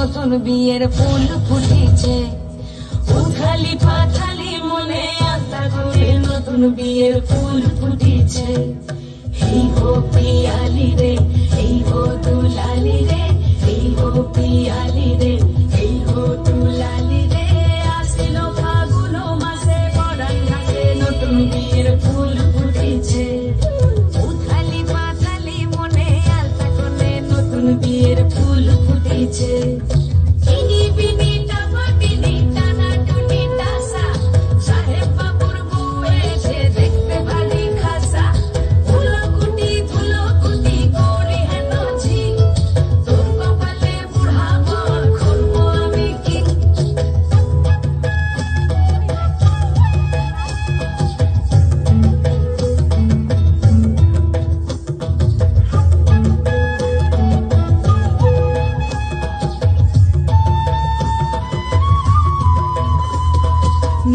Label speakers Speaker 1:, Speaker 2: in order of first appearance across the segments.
Speaker 1: নতুন বিয়ের ফুল ফুটেছে। উথালি পাথালি মনে আশা করে নতুন বিয়ের ফুল ফুটেছে। এই হো পিয়ালি রে, এই হো দুলালি রে, এই হো পিয়ালি রে মাসে নতুন ফুল মনে নতুন বিয়ের ফুল ফুটেছে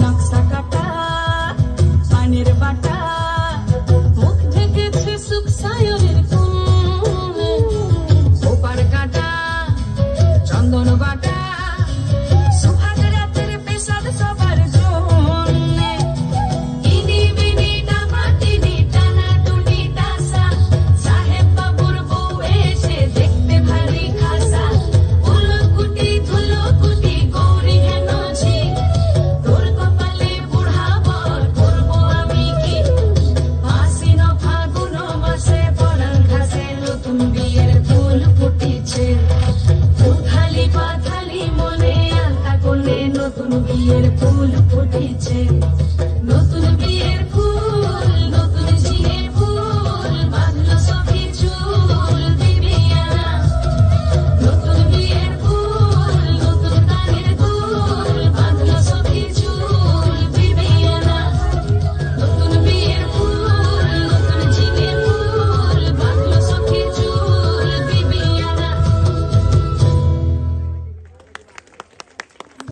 Speaker 1: নকশা কাটা পানের বাটা মুখ ঢেকেছে সুখ সায়নের কুম ওপার কাটা চন্দন বাটা